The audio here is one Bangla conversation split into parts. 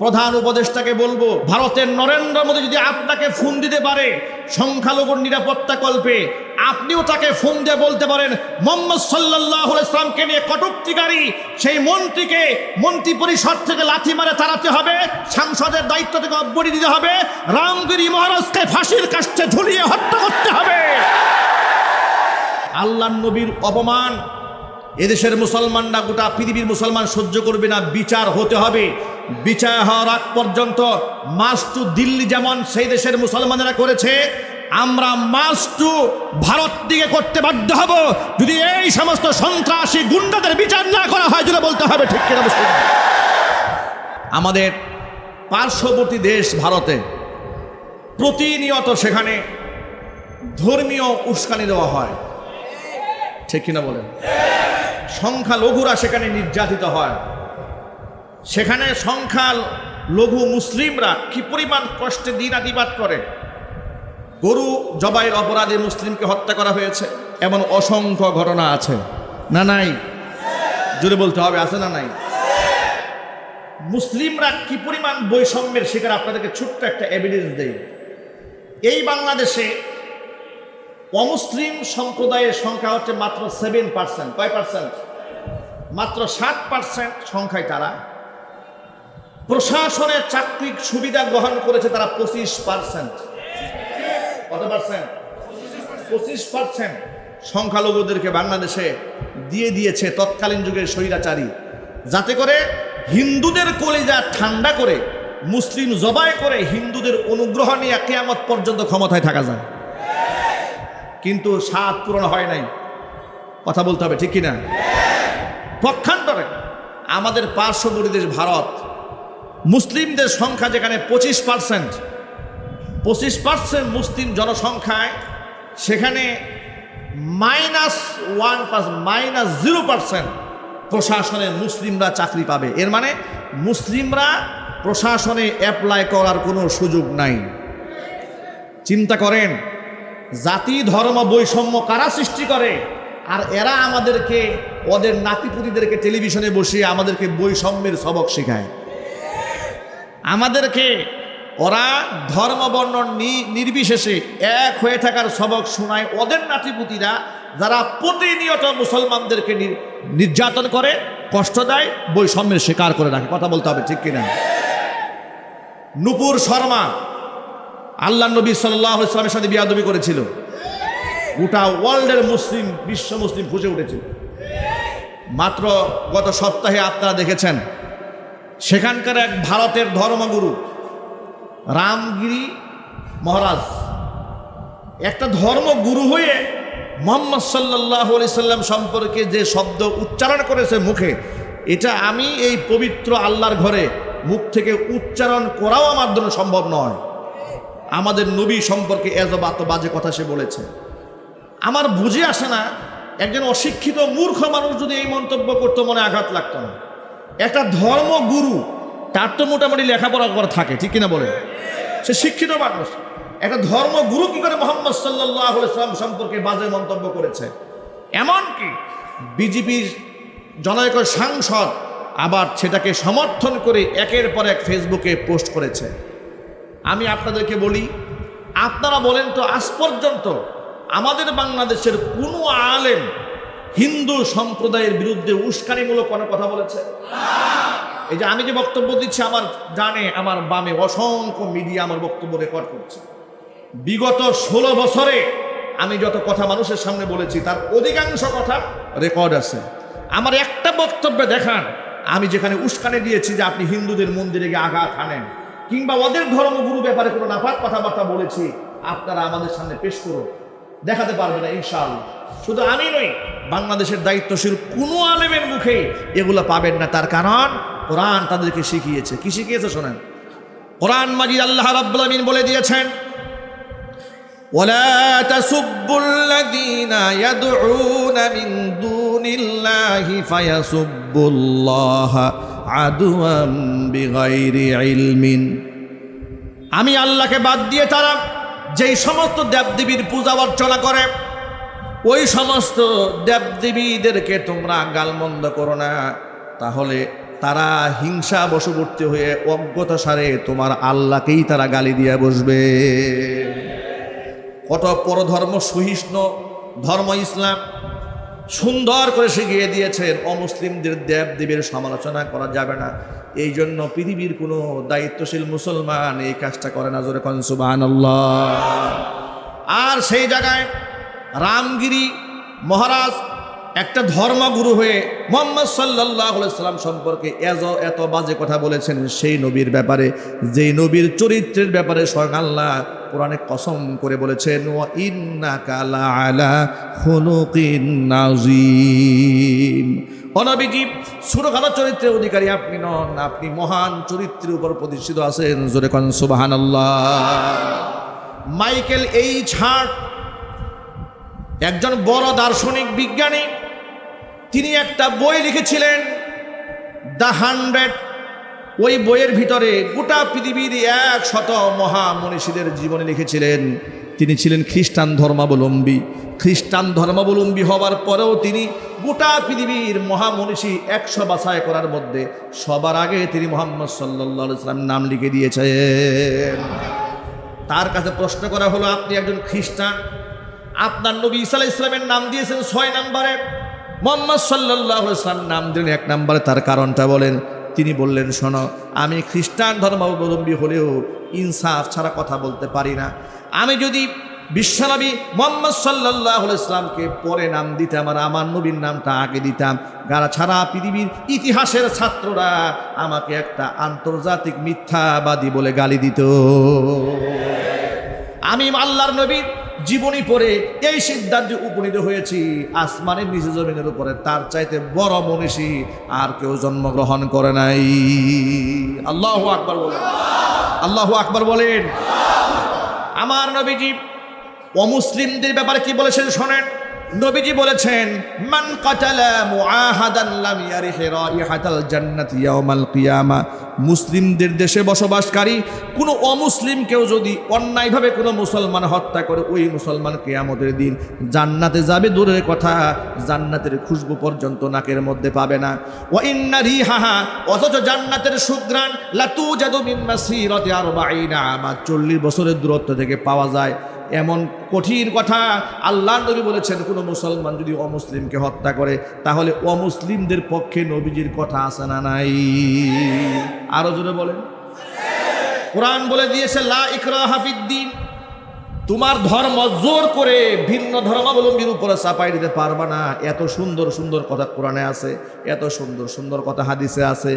প্রধান উপদেষ্টাকে বলব, ভারতের নরেন্দ্র মোদী যদি আপনাকে ফোন দিতে পারে সংখ্যালঘুর নিরাপত্তা কল্পে, আপনিও তাকে ফোন দিয়ে বলতে পারেন, মোহাম্মদ সাল্লাহ ইসলামকে নিয়ে কটুক্তিকারী, সেই মন্ত্রীকে মন্ত্রী পরিষদ থেকে লাথি মারে তাড়াতে হবে, সাংসদের দায়িত্ব থেকে অব্বরি দিতে হবে, রামগিরি মহারাজকে ফাঁসির কাছে ঝুলিয়ে হত্যা করতে হবে। আল্লাহ নবীর অপমান, এদেশের মুসলমানরা গোটা পৃথিবীর মুসলমান সহ্য করবে না, বিচার হতে হবে। বিচার হওয়ার আগ পর্যন্ত মাস টু দিল্লি যেমন সেই দেশের মুসলমানেরা করেছে, আমরা মাস টু ভারত দিকে করতে বাধ্য হব। যদি এই সমস্ত সন্ত্রাসী গুন্ডাদের বিচার না করা হয় যেটা বলতে হবে, ঠিক কিনা আমাদের পার্শ্ববর্তী দেশ ভারতে প্রতিনিয়ত সেখানে ধর্মীয় উস্কানি দেওয়া হয়। ঠিক কিনা বলেন? সংখ্যালঘুরা সেখানে নির্যাতিত হয়। সেখানে সংখ্যা লঘু মুসলিমরা কি পরিমাণ কষ্টে দিন আদিবাদ করে? গরু জবাইয়ের অপরাধে মুসলিমকে হত্যা করা হয়েছে, এমন অসংখ্য ঘটনা আছে। না নাই? জোরে বলতে হবে, আছে না নাই? মুসলিমরা কি পরিমাণ বৈষম্যের শিকার? আপনাদেরকে ছোট্ট একটা এভিডেন্স দেই। এই বাংলাদেশে অমুসলিম সম্প্রদায়ের সংখ্যা হচ্ছে মাত্র সেভেন পার্সেন্ট কয় পার্সেন্ট মাত্র সাত পার্সেন্ট সংখ্যায় তারা প্রশাসনের চাকরির সুবিধা গ্রহণ করেছে তারা পঁচিশ পার্সেন্ট কত পার্সেন্ট পঁচিশ পার্সেন্ট সংখ্যালঘুদেরকে বাংলাদেশে দিয়ে দিয়েছে তৎকালীন যুগের স্বৈরাচারী। যাতে করে হিন্দুদের কলিজা ঠান্ডা করে, মুসলিম জবাই করে হিন্দুদের অনুগ্রহ নিয়ে কেয়ামত পর্যন্ত ক্ষমতায় থাকা যায়। কিন্তু স্বাদ পূরণ হয় নাই। কথা বলতে হবে, ঠিক কিনা? পক্ষান্তরে আমাদের পার্শ্ববর্তী দেশ ভারত মুসলিমদের সংখ্যা যেখানে পঁচিশ পার্সেন্ট পঁচিশ পার্সেন্ট মুসলিম জনসংখ্যায় সেখানে minus one percent minus zero percent প্রশাসনে মুসলিমরা চাকরি পাবে। এর মানে মুসলিমরা প্রশাসনে অ্যাপ্লাই করার কোনো সুযোগ নাই। চিন্তা করেন, জাতি, ধর্ম, বৈষম্য কারা সৃষ্টি করে? আর এরা আমাদেরকে, ওদের নাতিপুতিদেরকে টেলিভিশনে বসিয়ে আমাদেরকে বৈষম্যের সবক শেখায়। আমাদেরকে ওরা ধর্ম, বর্ণ নি- নির্বিশেষে এক হয়ে থাকার সবক শোনায় ওদের নাতিপুতিরা যারা প্রতিনিয়ত মুসলমানদেরকে নির- নির্যাতন করে, কষ্ট দেয়, বৈষম্যের শিকার করে রাখে। কথা বলতে হবে, ঠিক কিনা? নুপুর শর্মা আল্লাহ নবী সাল্লাহ ইসলামের সাথে বিয়াদবি করেছিল। গোটা ওয়ার্ল্ডের মুসলিম, বিশ্ব মুসলিম ফুসে উঠেছিল। মাত্র গত সপ্তাহে আপনারা দেখেছেন সেখানকার এক ভারতের ধর্মগুরু, রামগিরি মহারাজ। একটা ধর্মগুরু হয়ে মোহাম্মদ সাল্লাহ সাল্লাম সম্পর্কে যে শব্দ উচ্চারণ করেছে মুখে, এটা আমি এই পবিত্র আল্লাহর ঘরে মুখ থেকে উচ্চারণ করাও আমার জন্য সম্ভব নয়। আমাদের নবী সম্পর্কে এত বাত বাজে কথা সে বলেছে। আমার বুঝে আসে না, একজন অশিক্ষিত মূর্খ মানুষ যদি এই মন্তব্য করতো মনে আঘাত লাগতো না। একটা ধর্মগুরু তার তো মোটামুটি লেখাপড়া করা থাকে, ঠিক কিনা বলে সে শিক্ষিত মানুষ। একটা ধর্মগুরু কি করে মোহাম্মদ সাল্লাহ সাল্লাম সম্পর্কে বাজে মন্তব্য করেছে? এমনকি বিজেপির জনৈক সাংসদ আবার সেটাকে সমর্থন করে একের পর এক ফেসবুকে পোস্ট করেছে। আমি আপনাদেরকে বলি, আপনারা বলেন তো আজ পর্যন্ত আমাদের বাংলাদেশের কোনো আলেম হিন্দু সম্প্রদায়ের বিরুদ্ধে উস্কানিমূলক কোনো কথা বলেছে? এই যে আমি যে বক্তব্য দিচ্ছি আমার জানে আমার বামে অসংখ্য মিডিয়া আমার বক্তব্য রেকর্ড করছে। বিগত ষোলো বছরে আমি যত কথা মানুষের সামনে বলেছি, তার অধিকাংশ কথা রেকর্ড আছে। আমার একটা বক্তব্যে দেখান, আমি যেখানে উস্কানে দিয়েছি যে আপনি হিন্দুদের মন্দিরে গিয়ে আঘাত আনেন কিংবা ওদের ধর্মগুরু ব্যাপারে কোনো নাফাক কথাবার্তা বলেছি, আপনারা আমাদের সামনে পেশ করুন, দেখাতে পারবে না, ইনশাআল্লাহ। শুধু আমি নই বাংলাদেশের দায়িত্বশীল কোনো আলেমের মুখে এগুলো পাবেন না তার কারণ কোরআন তাদেরকে শিখিয়েছে কি শিখিয়েছে শোনেন কোরআন মাজিদ আল্লাহ রাব্বুল আমিন বলে দিয়েছেন ولا تسبوا الذين يدعون من دون الله فيسبوا الله عدوا بغير علم আমি আল্লাহকে বাদ দিয়ে তারা যেই সমস্ত দেবদেবীর পূজা অর্চনা করে ওই সমস্ত দেবদেবীদেরকে তোমরা গালমন্দ করো না। তাহলে তারা হিংসা বশবর্তী হয়ে অজ্ঞতা সারে তোমার আল্লাহকেই তারা গালি দিয়ে বসবে। কত পরধর্ম সহিষ্ণু ধর্ম ইসলাম সুন্দর করে শিখিয়ে দিয়েছেন, অমুসলিমদের দেব দেবীর সমালোচনা করা যাবে না। এই জন্য পৃথিবীর কোনো দায়িত্বশীল মুসলমান এই কাজটা করে না, জোরে কনসুবান আর সেই জায়গায় রামগিরি মহারাজ একটা ধর্মগুরু হয়ে মোহাম্মদ সাল্লাহ সাল্লাম সম্পর্কে এজ এত বাজে কথা বলেছেন, সেই নবীর ব্যাপারে, যেই নবীর চরিত্রের ব্যাপারে স্বয়ং আল্লাহ কোরআনে কসম করে বলেছেন ও ইন্না কালা ছোটখাটো চরিত্রের অধিকারী আপনি নন, আপনি মহান চরিত্রের উপর প্রতিষ্ঠিত আছেন, জোরে কন সুবাহান মাইকেল এইচ হার্ট একজন বড় দার্শনিক বিজ্ঞানী, তিনি একটা বই লিখেছিলেন, দ্য হান্ড্রেড ওই বইয়ের ভিতরে গোটা পৃথিবীর এক শত মহামনীষীদের জীবনে লিখেছিলেন। তিনি ছিলেন খ্রিস্টান ধর্মাবলম্বী। খ্রিস্টান ধর্মাবলম্বী হওয়ার পরেও তিনি গোটা পৃথিবীর মহামনীষী একশো বাছাই করার মধ্যে সবার আগে তিনি মোহাম্মদ সাল্লা ইসলাম নাম লিখে দিয়েছেন। তার কাছে প্রশ্ন করা হলো, আপনি একজন খ্রিস্টান? আপনার নবী ইসা ইসলামের নাম দিয়েছেন ছয় নম্বরে। মোহাম্মদ সাল্লাহ ইসলাম নাম দিলেন এক নম্বরে, তার কারণটা বলেন। তিনি বললেন, শোনো, আমি খ্রিস্টান ধর্মাবলম্বী হলেও ইনসাফ ছাড়া কথা বলতে পারি না। আমি যদি বিশ্বনবী মোহাম্মদ সাল্লাহ ইসলামকে পরে নাম দিতাম আর আমার নবীর নামটা আগে দিতাম যারা ছাড়া পৃথিবীর ইতিহাসের ছাত্ররা আমাকে একটা আন্তর্জাতিক মিথ্যাবাদী বলে গালি দিত। আমি আল্লাহর নবীর জীবনী পড়ে এই সিদ্ধান্তে উপনীত হয়েছি। আসমানের নিচে জমিনের উপরে তার চাইতে বড় মনীষী আর কেউ জন্মগ্রহণ করে নাই। আল্লাহ আকবর বলেন। আল্লাহ আকবর বলেন। আমার নবীজি অমুসলিমদের ব্যাপারে কি বলেছেন শোনেন? নবীজি বলেছেন, মান কাতালা মুআহাদান লাম ইয়ারিহ রাইহাতাল জান্নাতি ইয়াউমাল কিয়ামা। মুসলিমদের দেশে বসবাসকারী কোনো অমুসলিম কেউ যদি অন্যায়ভাবে কোনো মুসলমান হত্যা করে, ওই মুসলমান কিয়ামতের দিন জান্নাতে যাবে। দূরের কথা, জান্নাতের খুশবু পর্যন্ত নাকের মধ্যে পাবে না। ও ইন্না রিহাহা, অথচ জান্নাতের সুগ্রাণ লাতু জাদু মিন মাসিরাতি আরবাঈনা। আমা 40 বছরের দূরত্ব থেকে পাওয়া যায়। এমন কঠিন কথা আল্লাহ নবী বলেছেন, কোনো মুসলমান যদি অমুসলিমকে হত্যা করে, তাহলে অমুসলিমদের পক্ষে নবীজির কথা আসে না নাই? আরও জোরে বলেন। কোরআন বলে দিয়েছে, লা ইকরা হাফিদ্দিন তোমার ধর্ম জোর করে ভিন্ন ধর্মাবলম্বীর উপরে চাপাই দিতে পারবা না। এত সুন্দর সুন্দর কথা কোরআনে আছে, এত সুন্দর সুন্দর কথা হাদিসে আছে।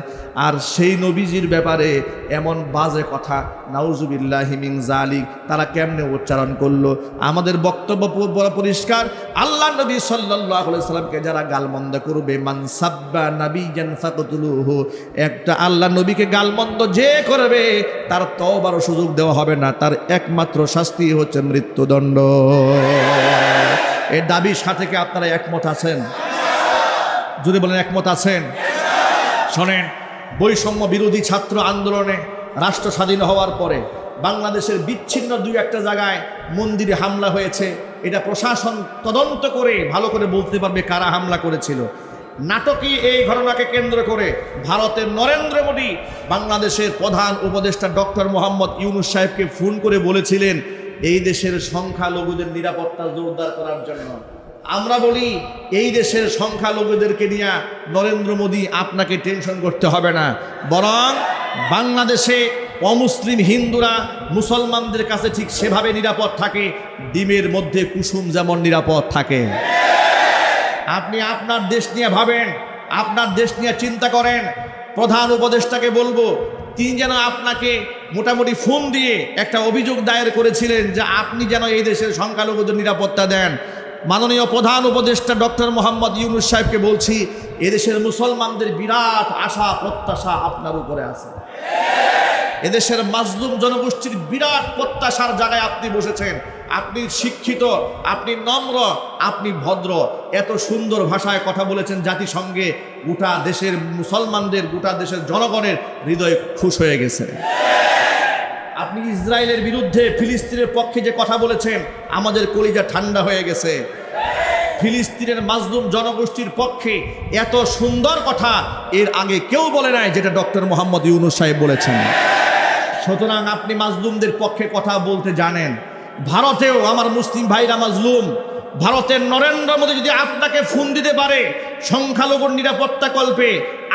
আর সেই নবীজির ব্যাপারে এমন বাজে কথা, নাউজুবিল্লাহ হিমিং জালিক তারা কেমনে উচ্চারণ করল? আমাদের বক্তব্য বড় পরিষ্কার, আল্লাহ নবী সাল্লাহ সাল্লামকে যারা গালমন্দ করবে মানসাব্বা নবী একটা আল্লাহ নবীকে গালমন্দ যে করবে, তার তওবারও সুযোগ দেওয়া হবে না। তার একমাত্র শাস্তি হচ্ছে মৃত্যুদণ্ড। এর দাবির সাথে কি আপনারা একমত আছেন? যদি বলেন একমত আছেন। শোনেন, বৈষম্য বিরোধী ছাত্র আন্দোলনে রাষ্ট্র স্বাধীন হওয়ার পরে বাংলাদেশের বিচ্ছিন্ন দুই একটা জায়গায় মন্দিরে হামলা হয়েছে। এটা প্রশাসন তদন্ত করে ভালো করে বলতে পারবে কারা হামলা করেছিল। নাটকী এই ঘটনাকে কেন্দ্র করে ভারতের নরেন্দ্র মোদী বাংলাদেশের প্রধান উপদেষ্টা ডক্টর মোহাম্মদ ইউনুস সাহেবকে ফোন করে বলেছিলেন এই দেশের সংখ্যালঘুদের নিরাপত্তা জোরদার করার জন্য। আমরা বলি, এই দেশের সংখ্যালঘুদেরকে নিয়ে নরেন্দ্র মোদী আপনাকে টেনশন করতে হবে না। বরং বাংলাদেশে অমুসলিম হিন্দুরা মুসলমানদের কাছে ঠিক সেভাবে নিরাপদ থাকে, ডিমের মধ্যে কুসুম যেমন নিরাপদ থাকে। আপনি আপনার দেশ নিয়ে ভাবেন, আপনার দেশ নিয়ে চিন্তা করেন। প্রধান উপদেষ্টাকে বলব তিনি যেন আপনাকে মোটামুটি ফোন দিয়ে একটা অভিযোগ দায়ের করেছিলেন যে আপনি যেন এই দেশের সংখ্যালঘুদের নিরাপত্তা দেন। মাননীয় প্রধান উপদেষ্টা ডক্টর মোহাম্মদ ইউনুস সাহেবকে বলছি, এদেশের মুসলমানদের বিরাট আশা, প্রত্যাশা আপনার উপরে আছে। এদেশের মাজলুম জনগোষ্ঠীর বিরাট প্রত্যাশার জায়গায় আপনি বসেছেন। আপনি শিক্ষিত, আপনি নম্র, আপনি ভদ্র। এত সুন্দর ভাষায় কথা বলেছেন জাতিসংঘে, গোটা দেশের মুসলমানদের, গোটা দেশের জনগণের হৃদয় খুশ হয়ে গেছে। আপনি ইসরায়েলের বিরুদ্ধে ফিলিস্তিনের পক্ষে যে কথা বলেছেন, আমাদের কলিজা ঠান্ডা হয়ে গেছে। ফিলিস্তিনের মাজলুম জনগোষ্ঠীর পক্ষে এত সুন্দর কথা, এর আগে কেউ বলে নাই যেটা ডক্টর মোহাম্মদ ইউনুস সাহেব বলেছেন। সুতরাং আপনি মাজলুমদের পক্ষে কথা বলতে জানেন। ভারতেও আমার মুসলিম ভাইরা মাজলুম, ভারতের নরেন্দ্র মোদী যদি আপনাকে ফোন দিতে পারে সংখ্যালঘুর নিরাপত্তা কল্পে,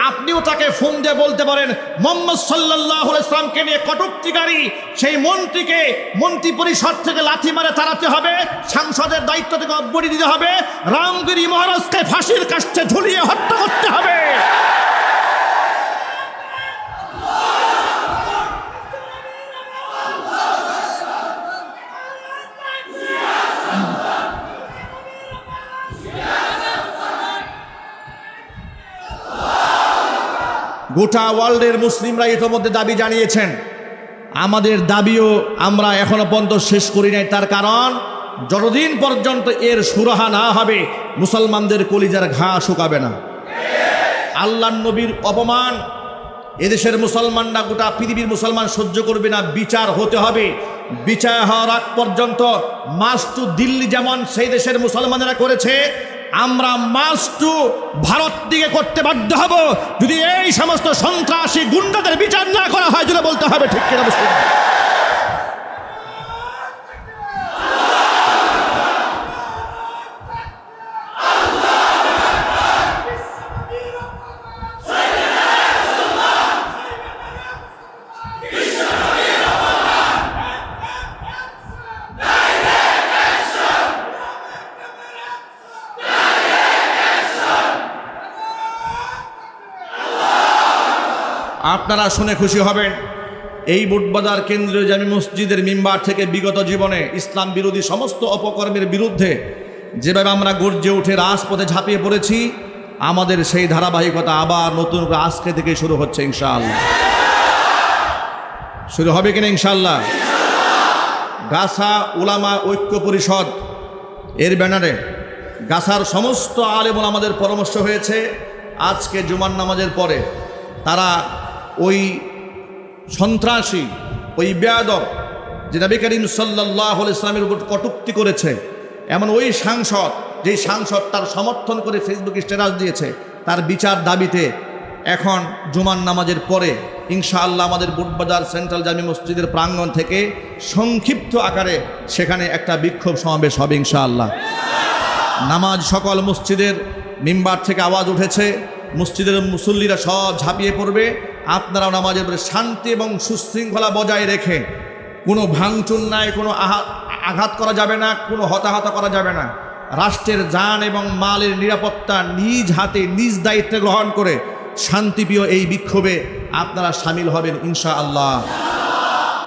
আপনিও তাকে ফোন দিয়ে বলতে পারেন, মোহাম্মদ সাল্লাহ ইসলামকে নিয়ে কটুক্তিকারী, সেই মন্ত্রীকে মন্ত্রী পরিষদ থেকে লাথি মারে তাড়াতে হবে, সাংসদের দায়িত্ব থেকে অব্যাহতি দিতে হবে, রামগিরি মহারাজকে ফাঁসির কাছে ঝুলিয়ে হত্যা করতে হবে। গোটা ওয়ার্ল্ডের মুসলিমরা ইতোমধ্যে দাবি জানিয়েছেন। আমাদের দাবিও আমরা এখনও পর্যন্ত শেষ করি নাই। তার কারণ, যতদিন পর্যন্ত এর সুরাহা না হবে, মুসলমানদের কলিজার ঘা শুকাবে না। আল্লাহ নবীর অপমান, এদেশের মুসলমানরা গোটা পৃথিবীর মুসলমান সহ্য করবে না, বিচার হতে হবে। বিচার হওয়ার আগ পর্যন্ত, মাস টু দিল্লি যেমন সেই দেশের মুসলমানেরা করেছে আমরা মাস টু ভারত দিকে করতে বাধ্য হব। যদি এই সমস্ত সন্ত্রাসী গুন্ডাদের বিচার না করা হয়, যদি বলতে হবে ঠিক কিনা মুসলিম আপনারা শুনে খুশি হবেন। এই বুটবাজার কেন্দ্রীয় জামি মসজিদের মিম্বার থেকে বিগত জীবনে ইসলাম বিরোধী সমস্ত অপকর্মের বিরুদ্ধে যেভাবে আমরা গর্জে উঠে রাজপথে ঝাঁপিয়ে পড়েছি, আমাদের সেই ধারাবাহিকতা আবার নতুন করে আজকে থেকে শুরু হচ্ছে ইনশাআল্লাহ। শুরু হবে কিনা ইনশাআল্লাহ? গাছা উলামা ঐক্য পরিষদ এর ব্যানারে গাছার সমস্ত আলেমন আমাদের পরামর্শ হয়েছে, আজকে জুমার নামাজের পরে তারা ওই সন্ত্রাসী, ওই বেয়াদব যে নবী করিম সাল্লাহ ইসলামের উপর কটুক্তি করেছে, এমন ওই সাংসদ, যেই সাংসদ তার সমর্থন করে ফেসবুক স্ট্যাটাস দিয়েছে, তার বিচার দাবিতে এখন জুমান নামাজের পরে ইনশাআল্লাহ আমাদের বুটবাজার সেন্ট্রাল জামি মসজিদের প্রাঙ্গণ থেকে সংক্ষিপ্ত আকারে সেখানে একটা বিক্ষোভ সমাবেশ হবে ইনশাআল্লাহ। নামাজ সকল মসজিদের মিম্বার থেকে আওয়াজ উঠেছে, মসজিদের মুসল্লিরা সব ঝাঁপিয়ে পড়বে আপনারাও নামাজের উপরে শান্তি এবং সুশৃঙ্খলা বজায় রেখে কোনো ভাঙচুর নাই, কোনো আঘাত করা যাবে না, কোনো হতাহত করা যাবে না। রাষ্ট্রের যান এবং মালের নিরাপত্তা নিজ হাতে, নিজ দায়িত্বে গ্রহণ করে শান্তিপ্রিয় এই বিক্ষোভে আপনারা সামিল হবেন ইনশা আল্লাহ